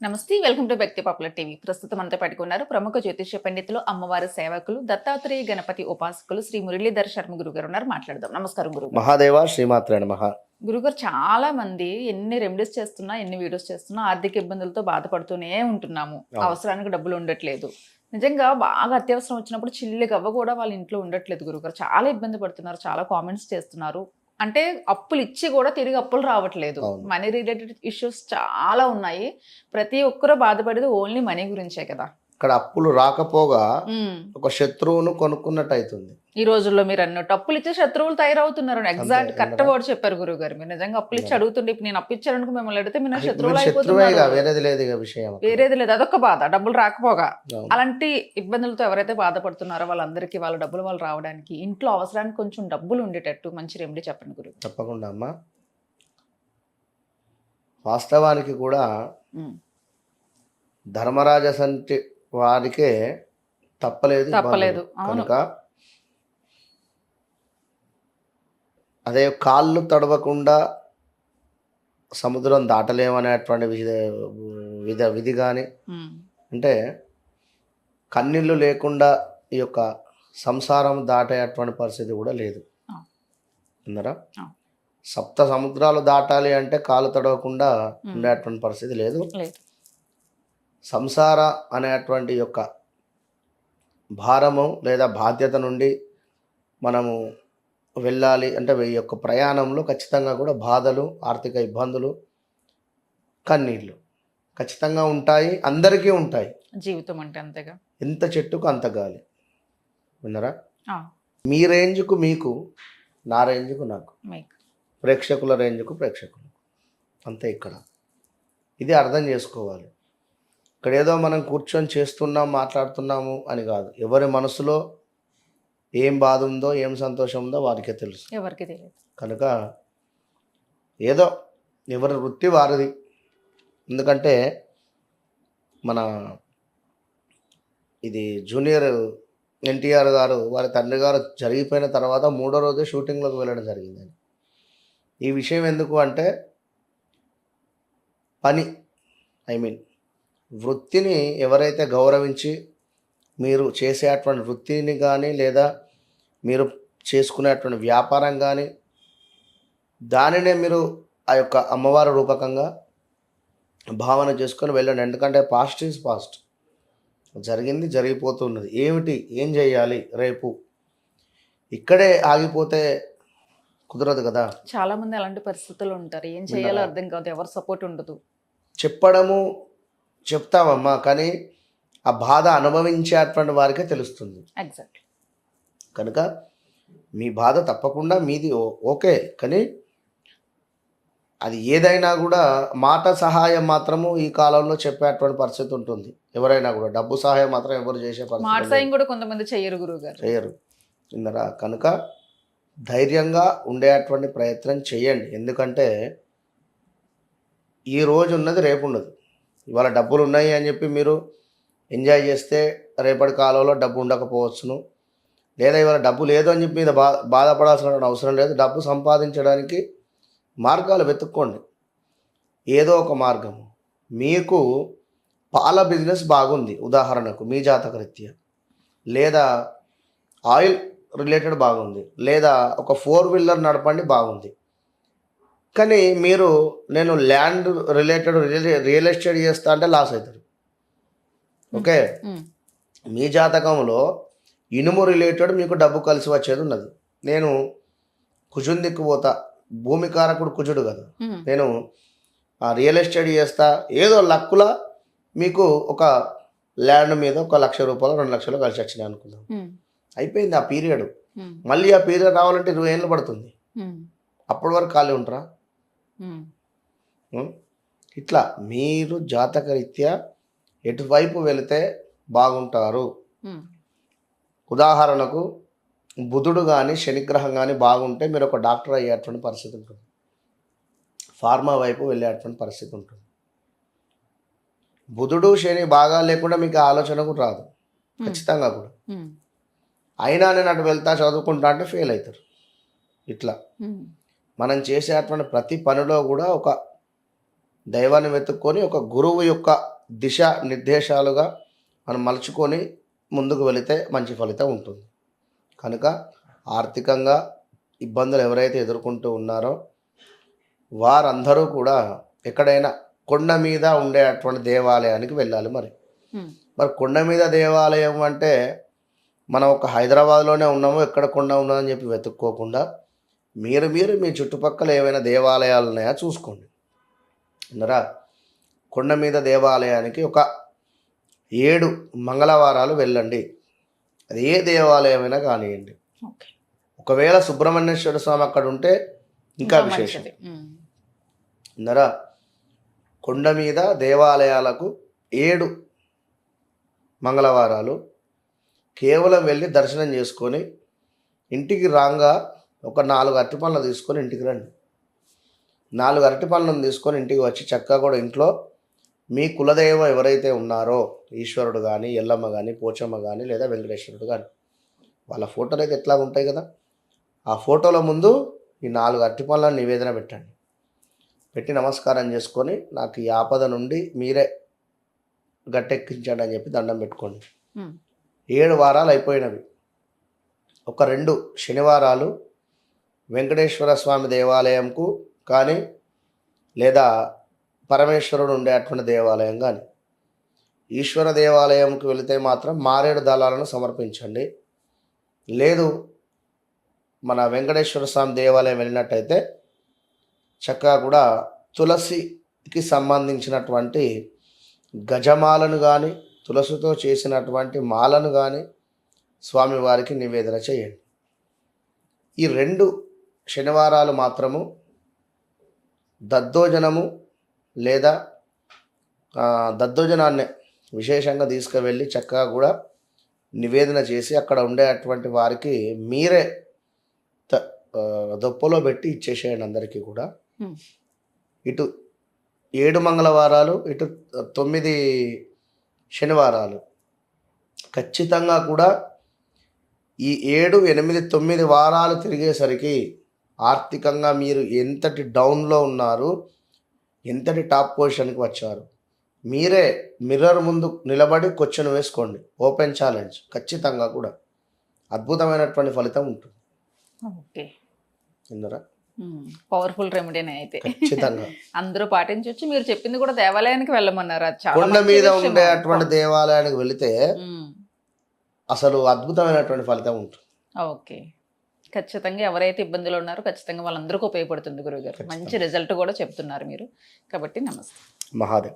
నమస్తే welcome to వ్యక్తి popular TV. ప్రస్తుతం అంతా పట్టుకున్నారు ప్రముఖ జ్యోతిష్య పండితులు అమ్మవారి సేవకులు దత్తాత్రేయ గణపతి ఉపాసకులు శ్రీ మురళీధర్ శర్మ గురువు గారు ఉన్నారు. మాట్లాడదాం. నమస్కారం గురువు మహాదేవ శ్రీమాత్రే గురుగారు చాలా మంది ఎన్ని రెమెడీస్ చేస్తున్నా ఎన్ని వీడియోస్ చేస్తున్నా ఆర్థిక ఇబ్బందులతో బాధపడుతూనే ఉంటున్నాము. అవసరానికి డబ్బులు ఉండట్లేదు. నిజంగా బాగా అత్యవసరం వచ్చినప్పుడు చిల్లి గవ్వ కూడా వాళ్ళ ఇంట్లో ఉండట్లేదు గురుగారు. చాలా ఇబ్బంది పడుతున్నారు చాలా కామెంట్స్ చేస్తున్నారు. అంటే అప్పులు ఇచ్చి కూడా తిరిగి అప్పులు రావట్లేదు. మనీ రిలేటెడ్ ఇష్యూస్ చాలా ఉన్నాయి. ప్రతి ఒక్కరూ బాధపడేది ఓన్లీ మనీ గురించే కదా. ఇక్కడ అప్పులు రాకపోగా. ఒక శత్రువును కొనుక్కున్నట్టు అవుతుంది ఈ రోజుల్లో మీరు అన్నట్టు అప్పులు ఇచ్చే శత్రువులు తయారవుతున్నారు ఎగ్జాక్ట్ కరెక్ట్ వర్డ్ చెప్పారు గురువు గారు మీరు నిజంగా అప్పులు ఇచ్చి. అడుగుతుండే ఇప్పుడు నేను అప్పు ఇచ్చారనుకో మిమ్మల్ని అడిగితే మీరు శత్రువులు అయిపోతున్నారు వేరేది లేదు విషయం. వేరేది లేదు అదొక బాధ డబ్బులు రాకపోగా. అలాంటి ఇబ్బందులతో ఎవరైతే బాధపడుతున్నారో వాళ్ళందరికీ వాళ్ళ డబ్బులు వాళ్ళు రావడానికి ఇంట్లో అవసరానికి కొంచెం డబ్బులు ఉండేటట్టు మంచి రెమెడీ చెప్పండి గురువు తప్పకుండా అమ్మా వాస్తవానికి కూడా. ధర్మరాజ సంటి వారికే తప్పలేదు తప్పలేదు. కనుక అదే కాళ్ళు తడవకుండా సముద్రం దాటలేమనేటువంటి విధి విధ విధి కానీ. అంటే కన్నీళ్ళు లేకుండా ఈ యొక్క సంసారం దాటేటువంటి పరిస్థితి కూడా లేదు ఆ. సప్త సముద్రాలు దాటాలి అంటే కాలు తడవకుండా. ఉండేటువంటి పరిస్థితి లేదు సంసార అనేటువంటి యొక్క భారము లేదా బాధ్యత నుండి మనము వెళ్ళాలి అంటే ఈ యొక్క ప్రయాణంలో ఖచ్చితంగా కూడా బాధలు ఆర్థిక ఇబ్బందులు కన్నీళ్ళు ఖచ్చితంగా ఉంటాయి అందరికీ ఉంటాయి. జీవితం అంటే అంతేగా. ఎంత చెట్టుకు అంత గాలి. విన్నరా? మీ రేంజ్కు మీకు నా రేంజ్కు నాకు. ప్రేక్షకుల రేంజ్కు ప్రేక్షకులు అంతే ఇక్కడ. ఇది అర్థం చేసుకోవాలి. ఇక్కడ ఏదో మనం కూర్చొని చేస్తున్నాం మాట్లాడుతున్నాము అని కాదు. ఎవరి మనసులో ఏం బాధ ఉందో ఏం సంతోషం ఉందో వారికే తెలుసు. ఎవరికి తెలియదు. కనుక ఏదో ఎవరి వృత్తి వారిది. ఎందుకంటే మన ఇది జూనియర్ ఎన్టీఆర్ గారు వారి తండ్రి గారు జరిగిపోయిన తర్వాత మూడో రోజే షూటింగ్లోకి వెళ్ళడం జరిగింది. ఈ విషయం ఎందుకు అంటే పని ఐ మీన్ వృత్తిని ఎవరైతే గౌరవించి మీరు చేసేటువంటి వృత్తిని కానీ లేదా మీరు చేసుకునేటువంటి వ్యాపారం కానీ దానినే మీరు ఆ యొక్క అమ్మవారి రూపకంగా భావన చేసుకొని వెళ్ళండి. ఎందుకంటే పాస్ట్ ఈజ్ పాస్ట్ జరిగింది జరిగిపోతున్నది. ఏమిటి? ఏం చేయాలి? రేపు ఇక్కడే ఆగిపోతే కుదరదు కదా. చాలా మంది అలాంటి పరిస్థితులు ఉంటారు. ఏం చేయాలో అర్థం కాదు ఎవరు సపోర్ట్ ఉండదు. చెప్పడము చెప్తామమ్మా కానీ ఆ బాధ అనుభవించేటువంటి వారికే తెలుస్తుంది. ఎగ్జాక్ట్ కనుక మీ బాధ తప్పకుండా మీది ఓ- ఓకే కానీ అది ఏదైనా కూడా మాట సహాయం మాత్రము ఈ కాలంలో చెప్పేటువంటి పరిస్థితి ఉంటుంది. ఎవరైనా కూడా డబ్బు సహాయం మాత్రం ఎవరు చేసే మాట పరిస్థితి కూడా కొంతమంది చెయ్యరు గురువు గారు చేయరు. విన్నరా కనుక ధైర్యంగా ఉండేటువంటి ప్రయత్నం చేయండి. ఎందుకంటే ఈ రోజు ఉన్నది రేపు ఉండదు ఇవాళ డబ్బులు ఉన్నాయి అని చెప్పి మీరు ఎంజాయ్ చేస్తే రేపటి కాలంలో డబ్బు ఉండకపోవచ్చును. లేదా ఇవాళ డబ్బు లేదు అని చెప్పి మీద బా బాధపడాల్సిన అవసరం లేదు. డబ్బు సంపాదించడానికి మార్గాలు వెతుక్కోండి. ఏదో ఒక మార్గం మీకు పాల బిజినెస్ బాగుంది. ఉదాహరణకు మీ జాతకరీత్య. లేదా ఆయిల్ రిలేటెడ్ బాగుంది. లేదా ఒక ఫోర్ వీలర్ నడపండి బాగుంది. కానీ మీరు నేను ల్యాండ్ రిలేటెడ్ రియల్ ఎస్టేట్ చేస్తా అంటే లాస్ అవుతారు ఓకే. మీ జాతకంలో ఇనుము రిలేటెడ్ మీకు డబ్బు కలిసి వచ్చేది ఉన్నది నేను కుజుని దిక్కు పోతా భూమి కారకుడు కుజుడు కదా. నేను ఆ రియల్ ఎస్టేట్ చేస్తా ఏదో లక్కుల మీకు ఒక ల్యాండ్ మీద ఒక లక్ష రూపాయలు రెండు లక్షలు కలిసి వచ్చినాయి అనుకుందాం. అయిపోయింది ఆ పీరియడ్. మళ్ళీ ఆ పీరియడ్ రావాలంటే ఇరవై ఏళ్ళు పడుతుంది. అప్పటి వరకు ఖాళీ ఉంటారా? ఇట్లా మీరు జాతక రీత్యా ఎటువైపు వెళితే బాగుంటారు. ఉదాహరణకు బుధుడు కానీ శనిగ్రహం కానీ బాగుంటే మీరు ఒక డాక్టర్ అయ్యేటువంటి పరిస్థితి ఉంటుంది. ఫార్మా వైపు వెళ్ళేటువంటి పరిస్థితి ఉంటుంది. బుధుడు శని బాగా లేకుండా మీకు ఆలోచన కూడా రాదు. ఖచ్చితంగా కూడా. అయినా నేను అటు వెళ్తా చదువుకుంటా అంటే ఫెయిల్ అవుతారు. ఇట్లా. మనం చేసేటువంటి ప్రతి పనిలో కూడా ఒక దైవాన్ని వెతుక్కొని ఒక గురువు యొక్క దిశ నిర్దేశాలుగా మనం మలుచుకొని ముందుకు వెళితే మంచి ఫలితం ఉంటుంది. కనుక ఆర్థికంగా ఇబ్బందులు ఎవరైతే ఎదుర్కొంటూ ఉన్నారో వారందరూ కూడా ఎక్కడైనా కొండ మీద ఉండేటువంటి దేవాలయానికి వెళ్ళాలి మరి. మరి కొండ మీద దేవాలయం అంటే మనం ఒక హైదరాబాద్లోనే ఉన్నాము ఎక్కడ కొండ ఉన్నదని చెప్పి వెతుక్కోకుండా మీరు మీరు మీ చుట్టుపక్కల ఏవైనా దేవాలయాలు ఉన్నాయా చూసుకోండి. అన్నరా కొండ మీద దేవాలయానికి ఒక ఏడు మంగళవారాలు వెళ్ళండి. అది ఏ దేవాలయమైనా కానివ్వండి. ఒకవేళ సుబ్రహ్మణ్యేశ్వర స్వామి అక్కడ ఉంటే ఇంకా విశేషం. అందరా కొండ మీద దేవాలయాలకు ఏడు మంగళవారాలు కేవలం వెళ్ళి దర్శనం చేసుకొని ఇంటికి రాగా ఒక నాలుగు అరటి పనులు తీసుకొని ఇంటికి రండి. నాలుగు అరటి పనులను తీసుకొని ఇంటికి వచ్చి చక్కగా కూడా ఇంట్లో మీ కులదైవం ఎవరైతే ఉన్నారో ఈశ్వరుడు కానీ ఎల్లమ్మ కానీ పోచమ్మ కానీ లేదా వెంకటేశ్వరుడు కానీ వాళ్ళ ఫోటోలు అయితే ఎట్లా ఉంటాయి కదా. ఆ ఫోటోల ముందు ఈ నాలుగు అరటి పనులను నివేదన పెట్టండి. పెట్టి నమస్కారం చేసుకొని నాకు ఈ ఆపద నుండి మీరే గట్టెక్కించండి అని చెప్పి దండం పెట్టుకోండి. ఏడు వారాలు అయిపోయినవి. ఒక రెండు శనివారాలు వెంకటేశ్వర స్వామి దేవాలయంకు కానీ లేదా పరమేశ్వరుడు ఉండేటువంటి దేవాలయం కానీ. ఈశ్వర దేవాలయంకు వెళితే మాత్రం మారేడు దళాలను సమర్పించండి. లేదు మన వెంకటేశ్వర స్వామి దేవాలయం వెళ్ళినట్టయితే చక్కగా కూడా తులసికి సంబంధించినటువంటి గజమాలను కానీ తులసితో చేసినటువంటి మాలను కానీ స్వామివారికి నివేదన చేయండి. ఈ రెండు శనివారాలు మాత్రము దద్దోజనము లేదా దద్దోజనాన్ని విశేషంగా తీసుకువెళ్ళి చక్కగా కూడా నివేదన చేసి అక్కడ ఉండేటువంటి వారికి మీరే దొప్పలో పెట్టి ఇచ్చేసేయండి అందరికీ కూడా. ఇటు ఏడు మంగళవారాలు ఇటు తొమ్మిది శనివారాలు. ఖచ్చితంగా కూడా ఈ ఏడు ఎనిమిది తొమ్మిది వారాలు తిరిగేసరికి ఆర్థికంగా మీరు ఎంతటి డౌన్లో ఉన్నారు ఎంతటి టాప్ పొజిషన్కి వచ్చారు మీరే మిర్రర్ ముందు నిలబడి క్వశ్చన్ వేసుకోండి. ఓపెన్ ఛాలెంజ్ ఖచ్చితంగా కూడా. అద్భుతమైనటువంటి ఫలితం ఉంటుంది. ఓకే. విన్నారా పవర్ఫుల్ రెమెడీనే అయితే ఖచ్చితంగా. అందరూ పాటించవచ్చు మీరు చెప్పింది కూడా దేవాలయానికి వెళ్ళమన్నారు. కొండ మీద. ఉండే అటువంటి దేవాలయానికి వెళితే అసలు అద్భుతమైనటువంటి ఫలితం ఉంటుంది. ఓకే. ఖచ్చితంగా ఎవరైతే ఇబ్బందులు ఉన్నారో ఖచ్చితంగా వాళ్ళందరికీ ఉపయోగపడుతుంది గురుగారు మంచి ఖచ్చితంగా. రిజల్ట్ కూడా చెప్తున్నారు మీరు. కాబట్టి నమస్తే. మహాదేవ్.